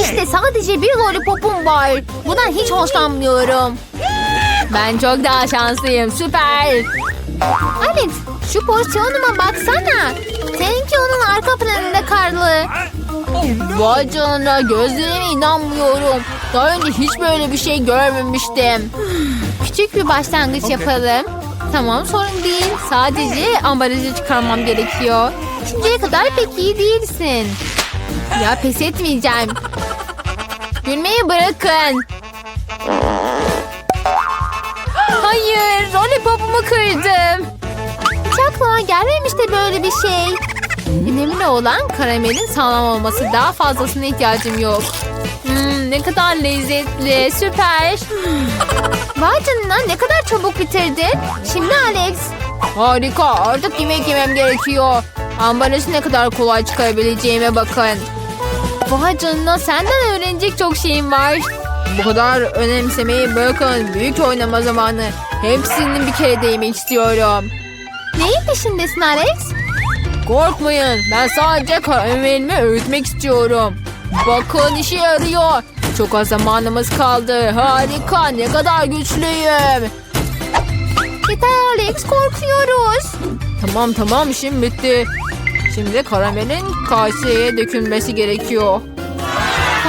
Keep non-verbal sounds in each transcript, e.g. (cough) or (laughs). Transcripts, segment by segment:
İşte sadece bir lollipopum var. Bundan hiç hoşlanmıyorum. Ben çok daha şanslıyım. Süper. Alex şu porsiyonuma baksana. Seninki onun arka planında karlı. Vay canına gözlerime inanmıyorum. Daha önce hiç böyle bir şey görmemiştim. Küçük bir başlangıç yapalım. Tamam sorun değil. Sadece ambalajı çıkarmam gerekiyor. Şimdiye kadar pek iyi değilsin. Ya pes etmeyeceğim. Gülmeyi bırakın. Hayır, lollipopumu kırdım. Hiç aklıma gelmemişti böyle bir şey. Önemli olan karamelin sağlam olması. Daha fazlasına ihtiyacım yok. Hmm, ne kadar lezzetli, süper. Vay canına ne kadar çabuk bitirdin. Şimdi Alex. Harika, artık yemek yemem gerekiyor. Ambalajı ne kadar kolay çıkarabileceğime bakın. Vay canına senden öğrenecek çok şeyim var. Bu kadar önemsemeyi bırakın. Büyük oynama zamanı. Hepsini bir kere de yemek istiyorum. Neyin peşindesin Alex? Korkmayın. Ben sadece karamelimi öğütmek istiyorum. Bakın işe yarıyor. Çok az zamanımız kaldı. Harika. Ne kadar güçlüyüm. Yeter Alex korkuyoruz. Tamam tamam işim bitti. Şimdi karamelin kaseye dökülmesi gerekiyor.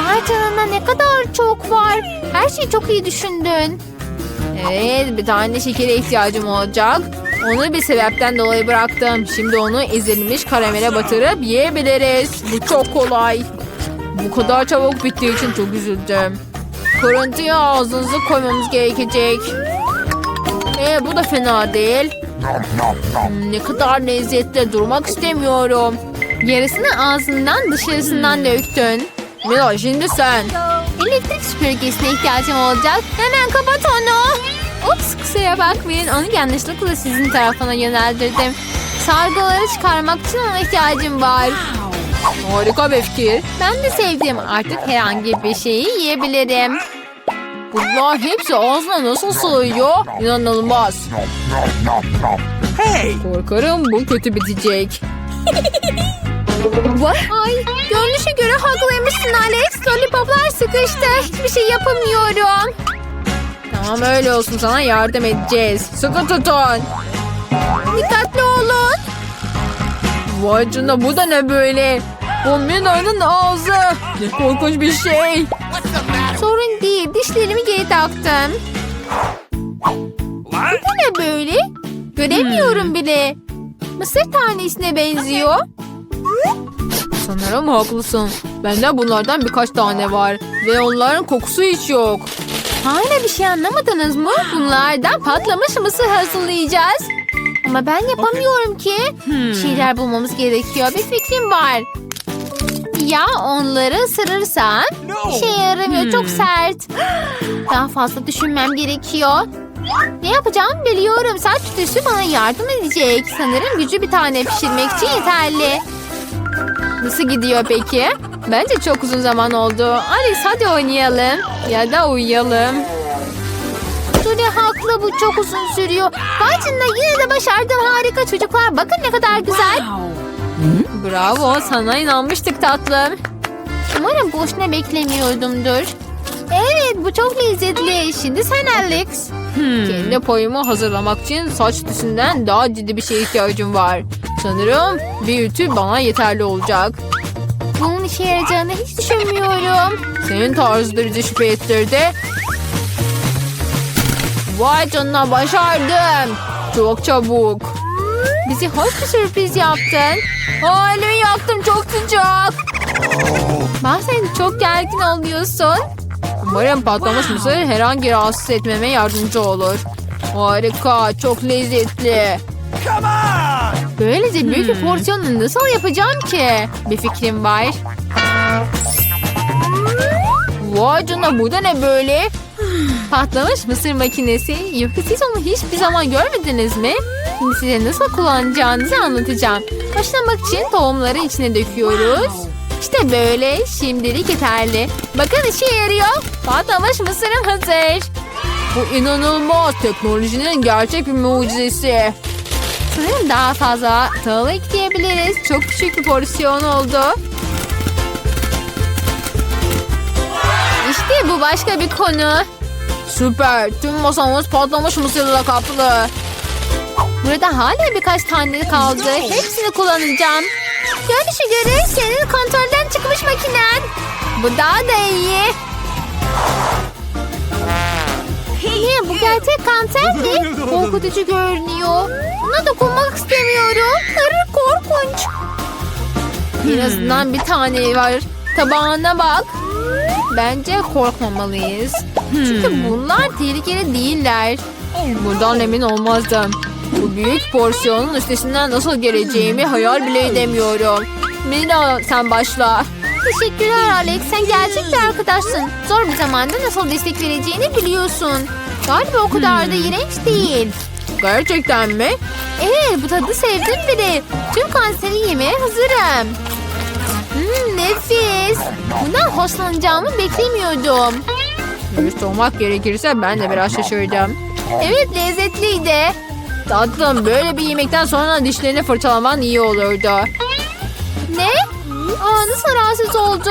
Vay canına ne kadar çok var. Her şeyi çok iyi düşündün. Evet bir tane şekere ihtiyacım olacak. Onu bir sebepten dolayı bıraktım. Şimdi onu ezilmiş karamele batırıp yiyebiliriz. Bu çok kolay. Bu kadar çabuk bittiği için çok üzüldüm. Kırıntıya ağzınızı koymamız gerekecek. Ee, bu da fena değil. Ne kadar lezzetli durmak istemiyorum. Yarısını ağzından dışarısından döktün. Mila şimdi sen. Elektrik süpürgesine ihtiyacım olacak. Hemen kapat onu. Ups kusura bakmayın. Onu yanlışlıkla sizin tarafına yöneldirdim. Sargıları çıkarmak için ona ihtiyacım var. Harika bir fikir. Ben de sevdim. Artık herhangi bir şeyi yiyebilirim. Bunlar hepsi ağzına nasıl sığıyor? İnanılmaz. Hey! Korkarım bu kötü bitecek. (laughs) Ay, görünüşe göre haklıymışsın Alex. Lollipoplar sıkıştı. Hiçbir şey yapamıyorum. Tamam öyle olsun sana yardım edeceğiz. Sıkı tutun. Dikkatli olun. Vay canına bu da ne böyle? Bu Mina'nın ağzı. Ne korkunç bir şey. Sorun değil. Dişlerimi geri taktım. Bu ne böyle? Göremiyorum bile. Mısır tanesine benziyor. Sanırım haklısın. Bende bunlardan birkaç tane var. Ve onların kokusu hiç yok. Hala bir şey anlamadınız mı? Bunlardan patlamış mısır hazırlayacağız. Ama ben yapamıyorum ki. Bir şeyler bulmamız gerekiyor. Bir fikrim var. Ya onları ısırırsan? İşe yaramıyor. Çok sert. (gasps) Daha fazla düşünmem gerekiyor. Ne yapacağımı biliyorum. Saç tüsü bana yardım edecek. Sanırım gücü bir tane pişirmek için yeterli. Nasıl gidiyor peki? Bence çok uzun zaman oldu. Alice hadi oynayalım. Ya da uyuyalım. Julie haklı bu çok uzun sürüyor. Canına yine de başardım harika çocuklar. Bakın ne kadar güzel. Bravo sana inanmıştık tatlım. Umarım boşuna beklemiyordumdur. Evet bu çok lezzetli. Şimdi sen Alex. Kendi payımı hazırlamak için saç tüsünden daha ciddi bir şeye ihtiyacım var. Sanırım bir ütü bana yeterli olacak. Bunun işe yarayacağını hiç düşünmüyorum. Senin tarzı şüphe ettirdi. Vay canına başardım. Çok çabuk. Bizi hoş bir sürpriz yaptın. Aa, elimi yaktım çok sıcak. Bazen çok gergin oluyorsun. Umarım patlamış mısır herhangi rahatsız etmeme yardımcı olur. Harika, çok lezzetli. Come on! Böylece büyük bir porsiyonu nasıl yapacağım ki? Bir fikrim var. Vay canına bu da ne böyle? Patlamış mısır makinesi. Yoksa siz onu hiçbir zaman görmediniz mi? Şimdi size nasıl kullanacağınızı anlatacağım. Başlamak için tohumları içine döküyoruz. İşte böyle. Şimdilik yeterli. Bakın işe yarıyor. Patlamış mısırım hazır. Bu inanılmaz. Teknolojinin gerçek bir mucizesi. Sanırım daha fazla tahıl ekleyebiliriz. Çok küçük bir porsiyon oldu. bu başka bir konu. Süper. Tüm masamız patlamış mısırla kaplı. Burada hala birkaç tane kaldı. Hepsini kullanacağım. Görünüşe göre senin kontrolden çıkmış makinen. Bu daha da iyi. Ne bu gerçek kanser mi? Korkutucu görünüyor. Buna dokunmak istemiyorum. Arı korkunç. En azından bir tane var. Tabağına bak. Bence korkmamalıyız. Çünkü bunlar tehlikeli değiller. Buradan emin olmazdım. Bu büyük porsiyonun üstesinden nasıl geleceğimi hayal bile edemiyorum. Mina sen başla. Teşekkürler Alex. Sen gerçek bir arkadaşsın. Zor bir zamanda nasıl destek vereceğini biliyorsun. Galiba o kadar da iğrenç değil. Gerçekten mi? Evet bu tadı sevdim bile. Tüm kanseri yemeye hazırım. Hmm, nefis. Bundan hoşlanacağımı beklemiyordum. Dürüst olmak gerekirse ben de biraz şaşırdım. Evet lezzetliydi. Tatlım böyle bir yemekten sonra dişlerini fırçalaman iyi olurdu. Ne? Aa, nasıl rahatsız oldu?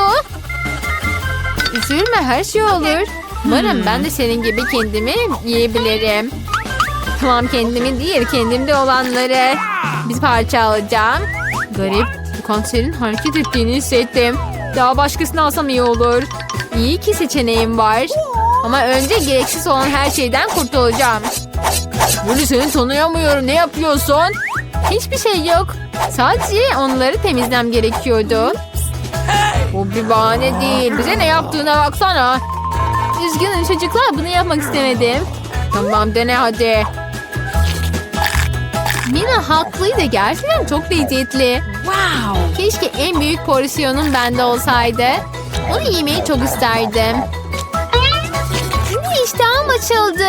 Üzülme her şey olur. Umarım ben de senin gibi kendimi yiyebilirim. Tamam kendimi değil kendimde olanları bir parça alacağım. Garip bu kanserin hareket ettiğini hissettim. Daha başkasını alsam iyi olur. İyi ki seçeneğim var. Ama önce gereksiz olan her şeyden kurtulacağım. Böyle seni tanıyamıyorum. Ne yapıyorsun? Hiçbir şey yok. Sadece onları temizlem gerekiyordu. Bu bir bahane değil. Bize ne yaptığına baksana. Üzgünüm çocuklar bunu yapmak istemedim. Tamam dene hadi. Mina haklıydı. Gerçekten çok lezzetli. Wow. Keşke en büyük porsiyonum bende olsaydı. Onu yemeyi çok isterdim. Şimdi iştahım açıldı.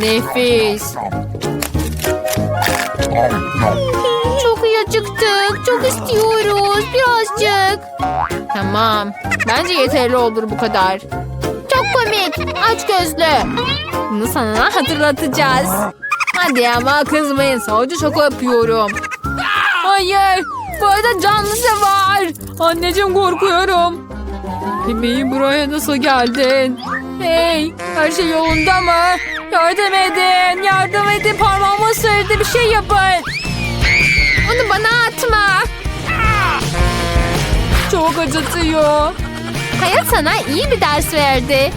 Nefis. Çok iyi acıktık. Çok istiyoruz. Birazcık. Tamam. Bence yeterli olur bu kadar. Çok komik. Aç gözlü. Bunu sana hatırlatacağız. Hadi ama kızmayın. Sadece şaka yapıyorum. Hayır. Bu arada canlısı var. Anneciğim korkuyorum. Bebeğim buraya nasıl geldin? Hey her şey yolunda mı? Yardım edin. Yardım edin. Parmağımı ısırdı. Bir şey yapın. Onu bana atma. Çok acıtıyor. Hayat sana iyi bir ders verdi.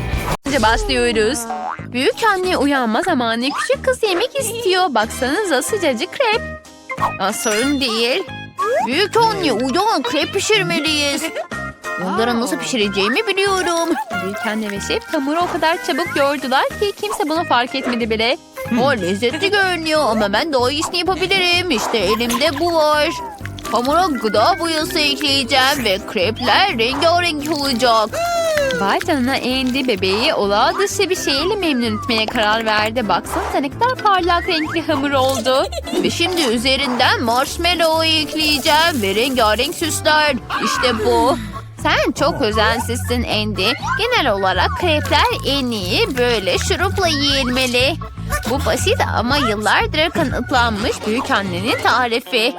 Şimdi başlıyoruz. Büyük anne uyanma zamanı küçük kız yemek istiyor. Baksanıza sıcacık krep. Aa, sorun değil. Büyük anne uyan krep pişirmeliyiz. Onları nasıl pişireceğimi biliyorum. Büyük anne ve şef hamuru o kadar çabuk yoğurdular ki kimse bunu fark etmedi bile. O lezzetli görünüyor ama ben daha iyisini yapabilirim. İşte elimde bu var. Hamura gıda boyası ekleyeceğim ve krepler rengarenk olacak. Vay canına Andy bebeği olağan dışı bir şeyle memnun etmeye karar verdi. Baksanıza ne kadar parlak renkli hamur oldu. ve şimdi üzerinden marshmallow ekleyeceğim ve rengarenk süsler. İşte bu. Sen çok özensizsin Andy. Genel olarak krepler en iyi böyle şurupla yiyilmeli. Bu basit ama yıllardır kanıtlanmış büyük annenin tarifi.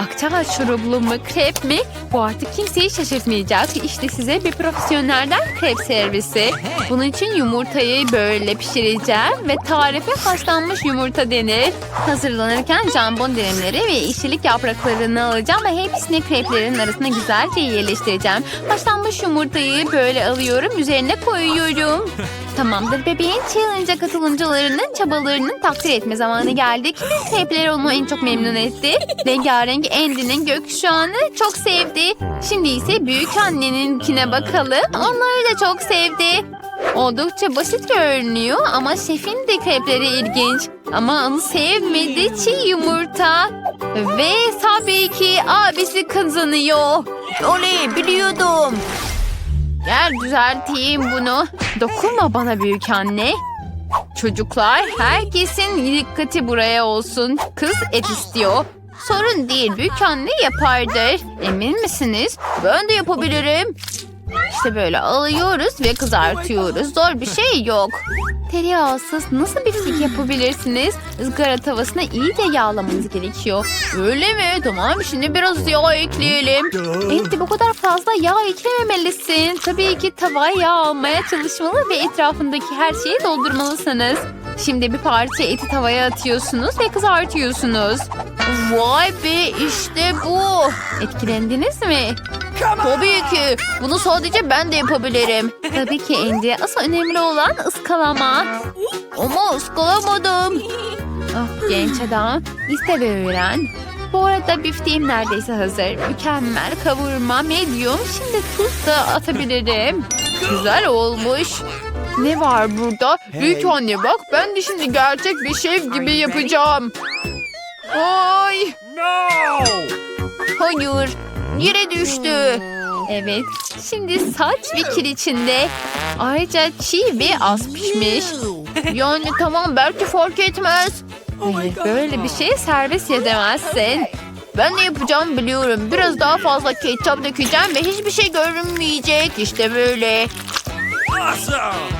Akçabat şuruplu mu krep mi? Bu artık kimseyi şaşırtmayacak. İşte size bir profesyonelden krep servisi. Bunun için yumurtayı böyle pişireceğim ve tarife haşlanmış yumurta denir. Hazırlanırken jambon dilimleri ve işçilik yapraklarını alacağım ve hepsini kreplerin arasına güzelce yerleştireceğim. Haşlanmış yumurtayı böyle alıyorum, üzerine koyuyorum. Tamamdır bebeğin challenge'a katılımcılarının çabalarının takdir etme zamanı geldi. Kimin krepleri onu en çok memnun etti? Rengarenk Andy'nin gökkuşağını çok sevdi. Şimdi ise büyük anneninkine bakalım. Onları da çok sevdi. Oldukça basit görünüyor ama şefin de krepleri ilginç. Ama onu sevmedi çiğ yumurta. Ve tabii ki abisi kazanıyor. Oley biliyordum. Gel düzelteyim bunu. Dokunma bana büyük anne. Çocuklar herkesin dikkati buraya olsun. Kız et istiyor. Sorun değil büyük anne yapardır. Emin misiniz? Ben de yapabilirim. İşte böyle alıyoruz ve kızartıyoruz. Zor bir şey yok. Tereyağsız nasıl bir sik yapabilirsiniz? Izgara tavasına iyice yağlamanız gerekiyor. Öyle mi? Tamam şimdi biraz yağ ekleyelim. Ette bu kadar fazla yağ eklememelisin. Tabii ki tavaya yağ almaya çalışmalı ve etrafındaki her şeyi doldurmalısınız. Şimdi bir parça eti tavaya atıyorsunuz ve kızartıyorsunuz. Vay be işte bu. Etkilendiniz mi? Tabii ki. Bunu sadece ben de yapabilirim. Tabii ki Andy. Asıl önemli olan ıskalama. Ama ıskalamadım. Ah genç adam. İste ve öğren. Bu arada bifteğim neredeyse hazır. Mükemmel kavurma medium. Şimdi tuz da atabilirim. Güzel olmuş. Ne var burada? Büyük anne bak ben de şimdi gerçek bir şef gibi yapacağım. Ay No! hayır yere düştü. Evet şimdi saç ve kir içinde. Ayrıca çiğ ve az pişmiş. Yani tamam belki fark etmez. Hayır, böyle bir şey serbest edemezsin. Ben ne yapacağım biliyorum. Biraz daha fazla ketçap dökeceğim ve hiçbir şey görünmeyecek. İşte böyle. Awesome!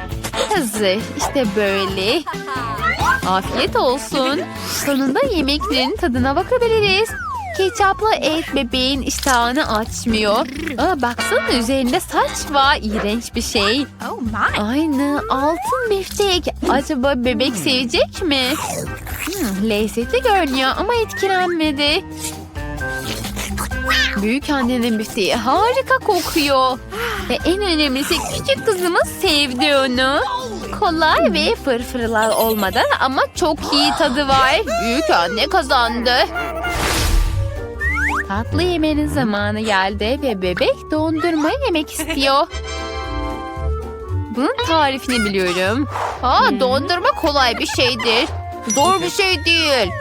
Hazır. İşte böyle. Afiyet olsun. Sonunda yemeklerin tadına bakabiliriz. Ketçaplı et bebeğin iştahını açmıyor. Aa, baksana üzerinde saç var. İğrenç bir şey. Aynı altın biftek. Acaba bebek sevecek mi? Hmm, lezzetli görünüyor ama etkilenmedi. Büyük annenin bifteği harika kokuyor. Ve en önemlisi küçük kızımız sevdi onu. Kolay ve fırfırlar olmadan ama çok iyi tadı var. Büyük anne kazandı. Tatlı yemenin zamanı geldi ve bebek dondurma yemek istiyor. Bunun tarifini biliyorum. Aa, dondurma kolay bir şeydir. Zor bir şey değil.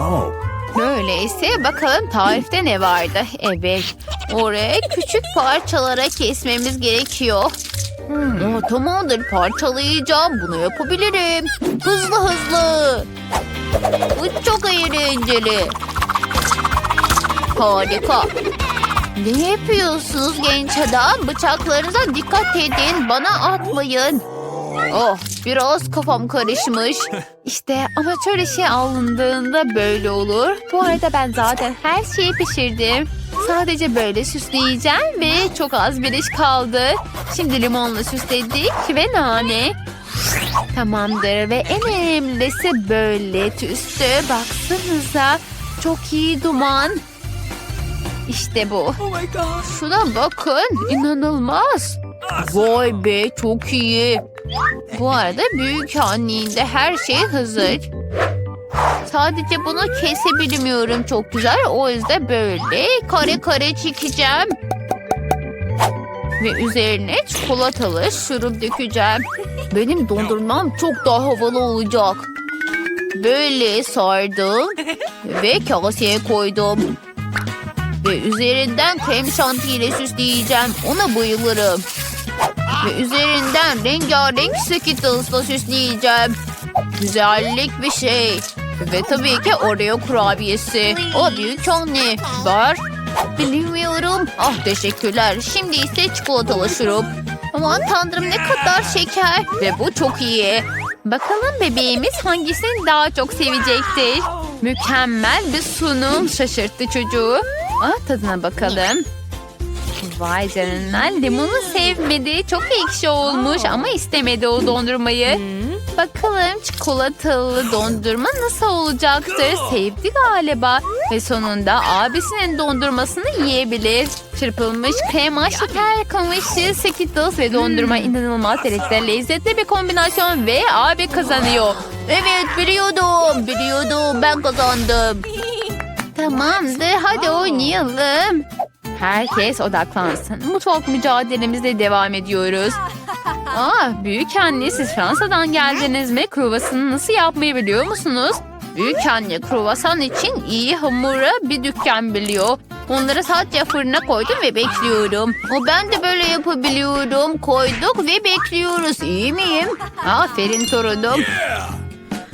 Oh. Öyleyse bakalım tarifte ne vardı? Evet. Oraya küçük parçalara kesmemiz gerekiyor. Hmm, aa, tamamdır parçalayacağım. Bunu yapabilirim. Hızlı hızlı. Bu çok eğlenceli. Harika. Ne yapıyorsunuz genç adam? Bıçaklarınıza dikkat edin. Bana atmayın. Oh biraz kafam karışmış. İşte amatör işe alındığında böyle olur. Bu arada ben zaten her şeyi pişirdim. Sadece böyle süsleyeceğim ve çok az bir iş kaldı. Şimdi limonla süsledik ve nane. Tamamdır ve en önemlisi böyle tüstü. Baksanıza çok iyi duman. İşte bu. Şuna bakın inanılmaz. Vay be çok iyi. Bu arada büyük annenin de her şey hazır. Sadece bunu kesebilmiyorum çok güzel. O yüzden böyle kare kare çekeceğim. Ve üzerine çikolatalı şurup dökeceğim. Benim dondurmam çok daha havalı olacak. Böyle sardım ve kaseye koydum. Ve üzerinden krem şantiyle süsleyeceğim. Ona bayılırım. Ve üzerinden rengarenk Skittles'la süsleyeceğim. Güzellik bir şey. Ve tabii ki Oreo kurabiyesi. O büyük anne. Var. Bilmiyorum. Ah teşekkürler. Şimdi ise çikolatalı şurup. Aman tanrım ne kadar şeker. Ve bu çok iyi. Bakalım bebeğimiz hangisini daha çok sevecektir. Mükemmel bir sunum şaşırttı çocuğu. Ah tadına bakalım. Vay canına limonu sevmedi. Çok ekşi olmuş ama istemedi o dondurmayı. Bakalım çikolatalı dondurma nasıl olacaktır? Sevdi galiba. Ve sonunda abisinin dondurmasını yiyebilir. Çırpılmış krema, şeker, kamışı, Skittles ve dondurma inanılmaz derecede lezzetli bir kombinasyon ve abi kazanıyor. Evet biliyordum, biliyordum ben kazandım. Tamamdır hadi oynayalım. Herkes odaklansın. Mutfak mücadelemizle devam ediyoruz. (laughs) Aa, büyük anne siz Fransa'dan geldiniz mi? Kruvasanı nasıl yapmayı biliyor musunuz? Büyük anne kruvasan için iyi hamura bir dükkan biliyor. Onları sadece fırına koydum ve bekliyorum. O ben de böyle yapabiliyorum. Koyduk ve bekliyoruz. İyi miyim? (laughs) Aferin torunum.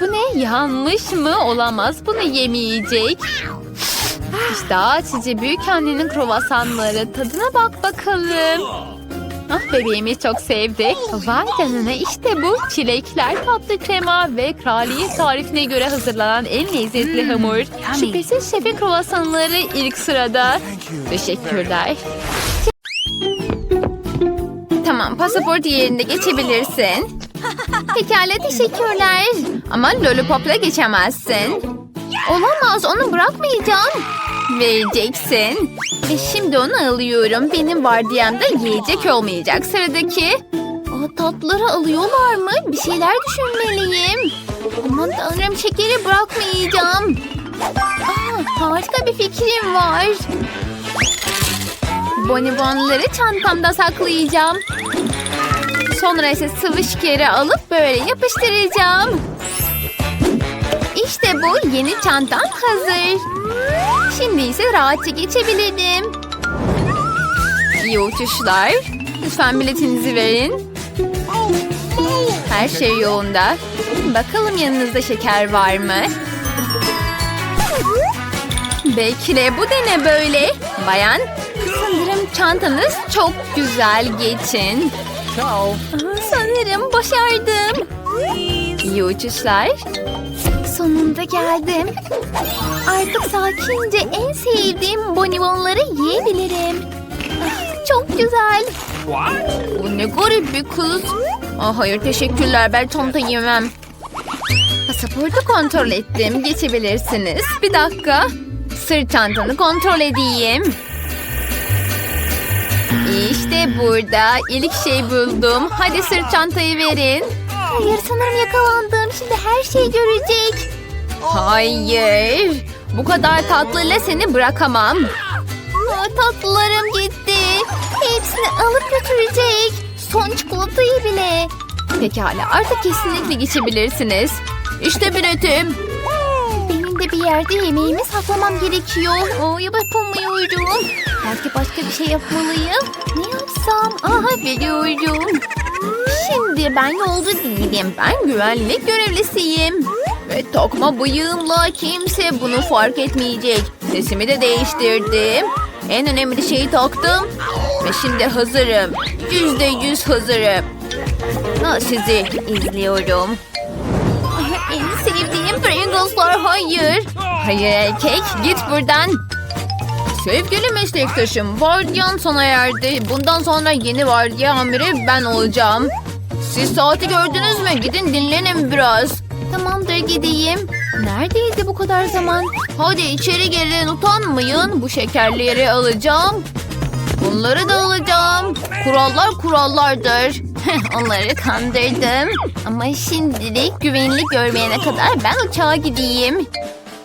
Bu ne? Yanlış mı? Olamaz. Bunu yemeyecek. İşte açıcı büyük annenin kruvasanları. Tadına bak bakalım. Ah bebeğimi çok sevdi. Vay canına işte bu çilekler tatlı krema ve kraliyet tarifine göre hazırlanan en lezzetli hamur. Şüphesiz şefin kruvasanları ilk sırada. Teşekkürler. Tamam pasaport yerinde geçebilirsin. Pekala teşekkürler. Ama lollipopla geçemezsin. Olamaz onu bırakmayacağım. Vereceksin. Ve şimdi onu alıyorum. Benim vardiyamda yiyecek olmayacak. Sıradaki. Aa, tatlıları alıyorlar mı? Bir şeyler düşünmeliyim. Aman tanrım şekeri bırakmayacağım. Aa, harika bir fikrim var. Bonibonları çantamda saklayacağım. Sonra ise sıvı alıp böyle yapıştıracağım. İşte bu yeni çantam hazır. Şimdi ise rahatça geçebilirim. İyi uçuşlar. Lütfen biletinizi verin. Her şey yolunda. Bakalım yanınızda şeker var mı? Bekle bu da ne böyle? Bayan sanırım çantanız çok güzel geçin. Ciao. Sanırım başardım. İyi uçuşlar. Sonunda geldim. Artık sakince en sevdiğim bonibonları yiyebilirim. Ah, Çok güzel. What? Bu ne garip bir kız. Ah, hayır teşekkürler ben çanta yemem. Pasaportu kontrol ettim. Geçebilirsiniz. Bir dakika. Sırt çantanı kontrol edeyim. İşte burada ilk şey buldum. Hadi sırt çantayı verin. Hayır sanırım yakalandım. Şimdi her şeyi görecek. Hayır. Bu kadar tatlıyla seni bırakamam. Aa, tatlılarım gitti. Hepsini alıp götürecek. Son çikolatayı bile. Pekala artık kesinlikle geçebilirsiniz. İşte biletim. De bir yerde yemeğimi saklamam gerekiyor. O yapamıyorum. Belki başka bir şey yapmalıyım. Ne yapsam? Aha biliyorum. Şimdi ben yolcu değilim. Ben güvenlik görevlisiyim. Ve takma bıyığımla kimse bunu fark etmeyecek. Sesimi de değiştirdim. En önemli şeyi taktım. Ve şimdi hazırım. Yüzde yüz hazırım. Ha, sizi izliyorum. Hayır. Hayır erkek git buradan. Sevgili meslektaşım vardiyan sona erdi. Bundan sonra yeni vardiya amiri ben olacağım. Siz saati gördünüz mü? Gidin dinlenin biraz. Tamamdır gideyim. Neredeydi bu kadar zaman? Hadi içeri gelin utanmayın. Bu şekerleri alacağım. Bunları da alacağım. Kurallar kurallardır. (laughs) Onları kandırdım. Ama şimdilik güvenli görmeyene kadar ben uçağa gideyim.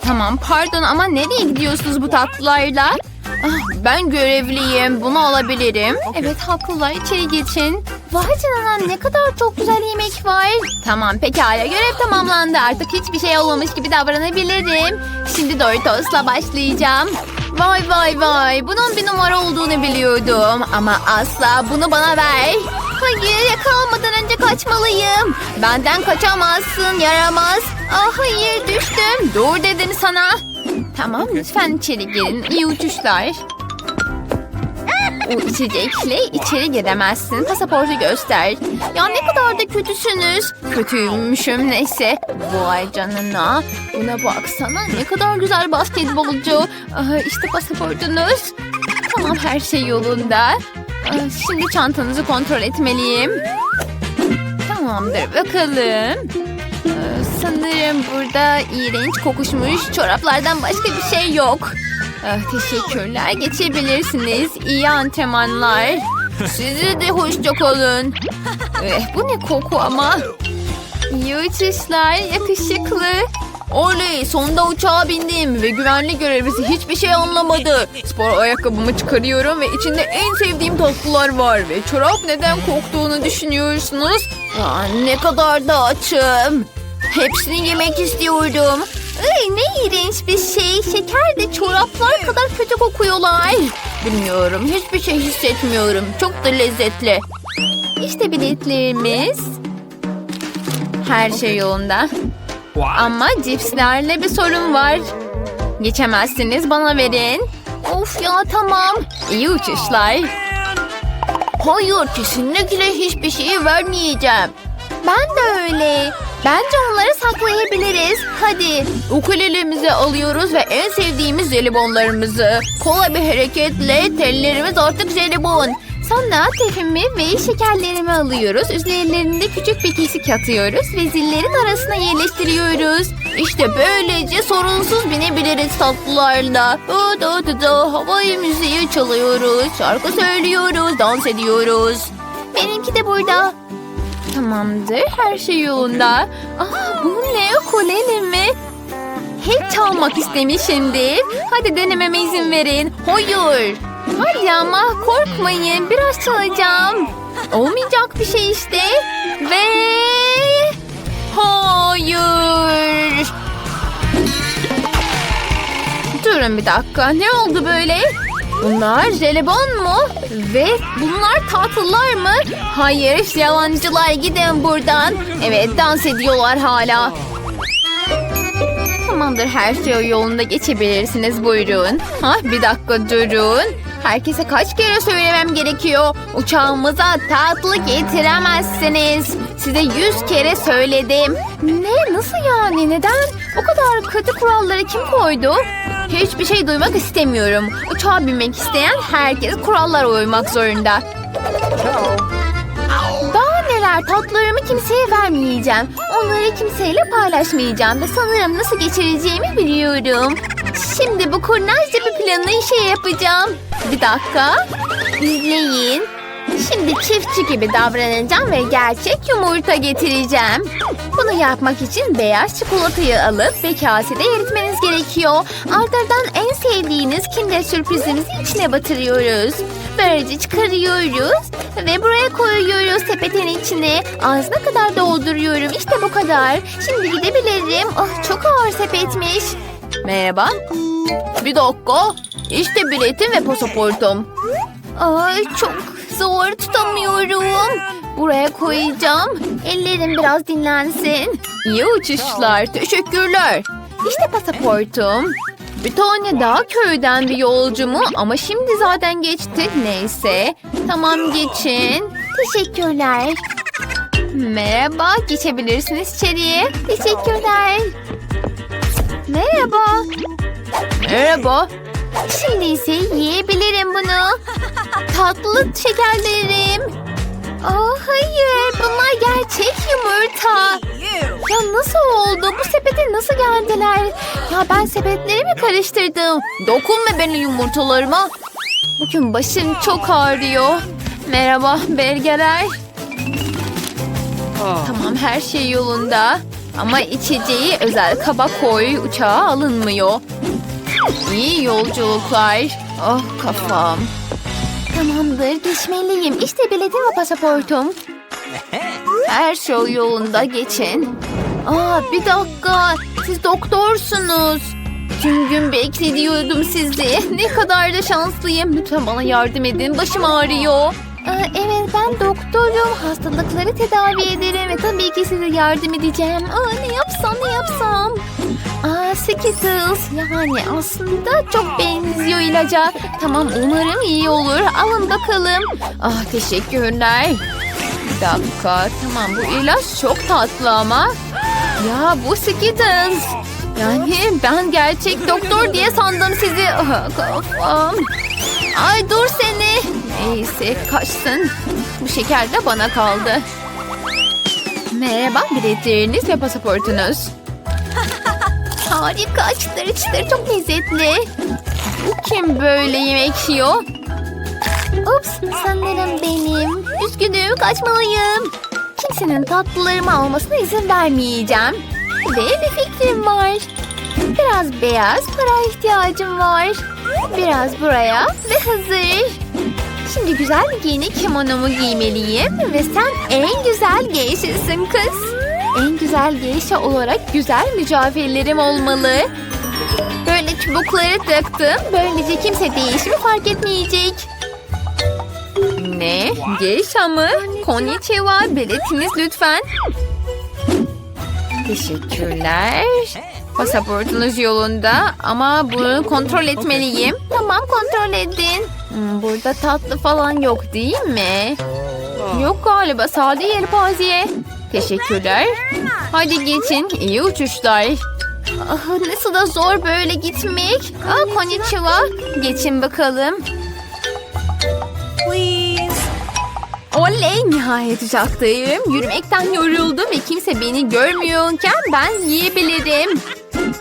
Tamam pardon ama nereye gidiyorsunuz bu tatlılarla? Ah, ben görevliyim. Bunu alabilirim. Evet haklılar. içeri geçin. Vay canına ne kadar çok güzel yemek var. Tamam pekala görev tamamlandı. Artık hiçbir şey olmamış gibi davranabilirim. Şimdi Doritos'la başlayacağım. Vay vay vay. Bunun bir numara olduğunu biliyordum. Ama asla bunu bana ver. Hayır yakalanmadan önce kaçmalıyım. Benden kaçamazsın yaramaz. Ah hayır düştüm. Dur dedim sana. Tamam lütfen içeri girin. İyi uçuşlar. O içecekle içeri giremezsin. Pasaportu göster. Ya ne kadar da kötüsünüz. Kötüymüşüm neyse. Vay canına. Buna baksana ne kadar güzel basketbolcu. Aa, işte pasaportunuz. Tamam her şey yolunda. Aa, şimdi çantanızı kontrol etmeliyim. Tamamdır bakalım. Ee, sanırım burada iğrenç kokuşmuş çoraplardan başka bir şey yok. Ah, teşekkürler. Geçebilirsiniz. İyi antrenmanlar. Size de hoşça kalın. Eh, bu ne koku ama. İyi uçuşlar. Yakışıklı. Oley sonunda uçağa bindim ve güvenlik görevlisi hiçbir şey anlamadı. Spor ayakkabımı çıkarıyorum ve içinde en sevdiğim tatlılar var ve çorap neden koktuğunu düşünüyorsunuz. Aa, ne kadar da açım. Hepsini yemek istiyorum. Ay, ne iğrenç bir şey. Şeker de çoraplar kadar kötü kokuyorlar. Bilmiyorum. Hiçbir şey hissetmiyorum. Çok da lezzetli. İşte biletlerimiz. Her şey yolunda. Ama cipslerle bir sorun var. Geçemezsiniz bana verin. Of ya tamam. İyi uçuşlar. Hayır kesinlikle hiçbir şey vermeyeceğim. Ben de öyle. Bence onları saklayabiliriz. Hadi. Ukulelemizi alıyoruz ve en sevdiğimiz jelibonlarımızı. Kolay bir hareketle tellerimiz artık jelibon. Sonra tefimi ve şekerlerimi alıyoruz. Üzerlerinde küçük bir kesik atıyoruz ve zillerin arasına yerleştiriyoruz. İşte böylece sorunsuz binebiliriz tatlılarla. Da da da da havai müziği çalıyoruz. Şarkı söylüyoruz, dans ediyoruz. Benimki de burada. Tamamdır, her şey yolunda. Aa, bu ne? Koleli mi? Hiç çalmak istemişimdir. Hadi denememe izin verin. Hayır. Hadi ama korkmayın. Biraz çalacağım. Olmayacak bir şey işte. Ve... Hayır. Durun bir dakika. Ne oldu böyle? Bunlar jelibon mu? Ve bunlar tatlılar mı? Hayır, yalancılar gidin buradan. Evet, dans ediyorlar hala. Tamamdır, her şey yolunda geçebilirsiniz. Buyurun. Ha, bir dakika durun. Herkese kaç kere söylemem gerekiyor? Uçağımıza tatlı getiremezsiniz. Size yüz kere söyledim. Ne? Nasıl yani? Neden? O kadar kötü kuralları kim koydu? Hiçbir şey duymak istemiyorum. Uçağa binmek isteyen herkes kurallara uymak zorunda. Daha neler tatlılarımı kimseye vermeyeceğim. Onları kimseyle paylaşmayacağım ve sanırım nasıl geçireceğimi biliyorum. Şimdi bu kurnazca bir planı işe yapacağım. Bir dakika. İzleyin. Şimdi çiftçi gibi davranacağım ve gerçek yumurta getireceğim. Bunu yapmak için beyaz çikolatayı alıp bir kasede eritmeniz gerekiyor. Ardından en sevdiğiniz kinder sürprizimizi içine batırıyoruz. Böylece çıkarıyoruz ve buraya koyuyoruz sepetin içine. Ağzına kadar dolduruyorum. İşte bu kadar. Şimdi gidebilirim. Oh, çok ağır sepetmiş. Merhaba. Bir dakika. İşte biletim ve pasaportum. Ay çok zor tutamıyorum. Buraya koyacağım. Ellerim biraz dinlensin. İyi uçuşlar. Teşekkürler. İşte pasaportum. Bir tane daha köyden bir yolcu mu? Ama şimdi zaten geçtik. Neyse. Tamam geçin. Teşekkürler. Merhaba. Geçebilirsiniz içeriye. Teşekkürler. Merhaba. Merhaba. Şimdi ise yiyebilirim bunu. Tatlı şekerlerim. Aa, hayır bunlar gerçek yumurta. Ya nasıl oldu? Bu sepete nasıl geldiler? Ya ben sepetleri mi karıştırdım? Dokunma benim yumurtalarıma. Bugün başım çok ağrıyor. Merhaba belgeler. Tamam her şey yolunda. Ama içeceği özel kaba koy uçağa alınmıyor. İyi yolculuklar. Oh kafam. Tamamdır geçmeliyim. İşte biletim ve pasaportum. Her şey yolunda geçin. Aa bir dakika. Siz doktorsunuz. Tüm gün bekliyordum sizi. Ne kadar da şanslıyım. Lütfen bana yardım edin. Başım ağrıyor. Aa, evet ben doktorum. Hastalıkları tedavi ederim ve tabii ki size yardım edeceğim. Aa, ne yapsam ne yapsam. Aa, Skittles. Yani aslında çok benziyor ilaca. Tamam umarım iyi olur. Alın bakalım. Ah teşekkürler. Bir dakika. Tamam bu ilaç çok tatlı ama. Ya bu Skittles. Yani ben gerçek doktor diye sandım sizi. Ah, kafam. Ay dur seni. Neyse kaçsın. Bu şeker de bana kaldı. Merhaba biletleriniz ve pasaportunuz. Harika çıtır çıtır çok lezzetli. Kim böyle yemek yiyor? Ups sanırım benim. Üzgünüm kaçmalıyım. Kimsenin tatlılarımı almasına izin vermeyeceğim. Ve bir fikrim var. Biraz beyaz para ihtiyacım var. Biraz buraya ve hazır. Şimdi güzel bir giyinik kimonomu giymeliyim ve sen en güzel geyşesin kız. En güzel geyşe olarak güzel mücevherlerim olmalı. Böyle çubukları taktım. Böylece kimse değişimi fark etmeyecek. Ne? Geisha mı? Konnichiwa. Biletiniz lütfen. Teşekkürler. Pasaportunuz yolunda ama bunu kontrol etmeliyim. Tamam kontrol edin. Hmm, Burada tatlı falan yok değil mi? Yok galiba sade yelpaziye. Teşekkürler. Hadi geçin. İyi uçuşlar. Ah, nasıl da zor böyle gitmek. Aa, konnichiwa. Geçin bakalım. Oley nihayet uçaktayım. Yürümekten yoruldum ve kimse beni görmüyorken ben yiyebilirim.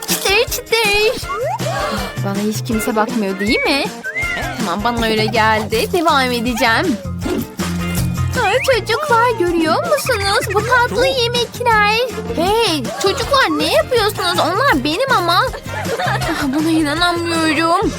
Çıtır çıtır. Ah, Bana hiç kimse bakmıyor değil mi? Tamam bana öyle geldi. Devam edeceğim. Ay, çocuklar görüyor musunuz? Bu tatlı yemekler. Hey çocuklar ne yapıyorsunuz? Onlar benim ama. Ah, Buna inanamıyorum.